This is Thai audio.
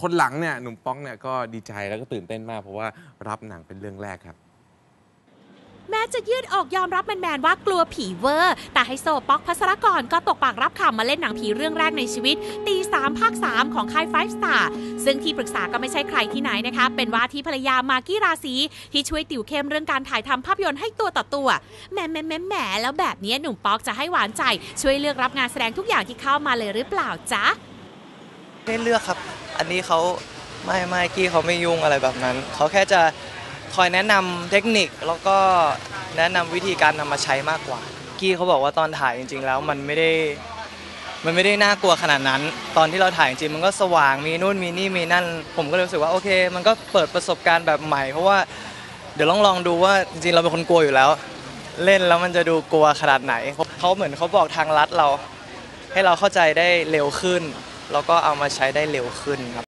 คนหลังเนี่ยหนุ่มป้องเนี่ยก็ดีใจแล้วก็ตื่นเต้นมาก เพราะว่ารับหนังเป็นเรื่องแรกครับ แม้จะยืดออกยอมรับแมนๆว่ากลัวผีเวอร์ แต่ไฮโซป๊อกพัสรกรก็ตกปากรับคำมาเล่นหนังผีเรื่องแรกในชีวิต ตีสามภาค 3 ของค่าย Five Star ซึ่งที่ปรึกษาก็ไม่ใช่ใครที่ไหนนะคะ เป็นว่าที่ภรรยามากกี้ราศีที่ช่วยติวเข้มเรื่องการถ่ายทำภาพยนตร์ให้ตัวต่อตัวแหมแหมแหมแหมแล้วแบบนี้หนุ่มป๊อกจะให้หวานใจ ช่วยเลือกรับงานแสดงทุกอย่างที่เข้ามาเลยหรือเปล่าจ๊ะไม่ได้เลือกครับ อันนี้เขาไม่ไม่กี้เขาไม่ยุ่งอะไรแบบนั้น เขาแค่จะคอยแนะนำเทคนิคแล้วก็แนะนำวิธีการนำมาใช้มากกว่า กี้เขาบอกว่าตอนถ่ายจริง ๆ แล้วมันไม่ได้มันไม่ได้น่ากลัวขนาดนั้น ตอนที่เราถ่ายจริงมันก็สว่างมีนู่นมีนี่มีนั่น ผมก็เลยรู้สึกว่าโอเค มันก็เปิดประสบการณ์แบบใหม่ เพราะว่าเดี๋ยวลองลองดูว่าจริงๆเราเป็นคนกลัวอยู่แล้ว เล่นแล้วมันจะดูกลัวขนาดไหนเขาเหมือนเขาบอกทางลัดเรา ให้เราเข้าใจได้เร็วขึ้น แล้วก็เอามาใช้ได้เร็วขึ้นครับ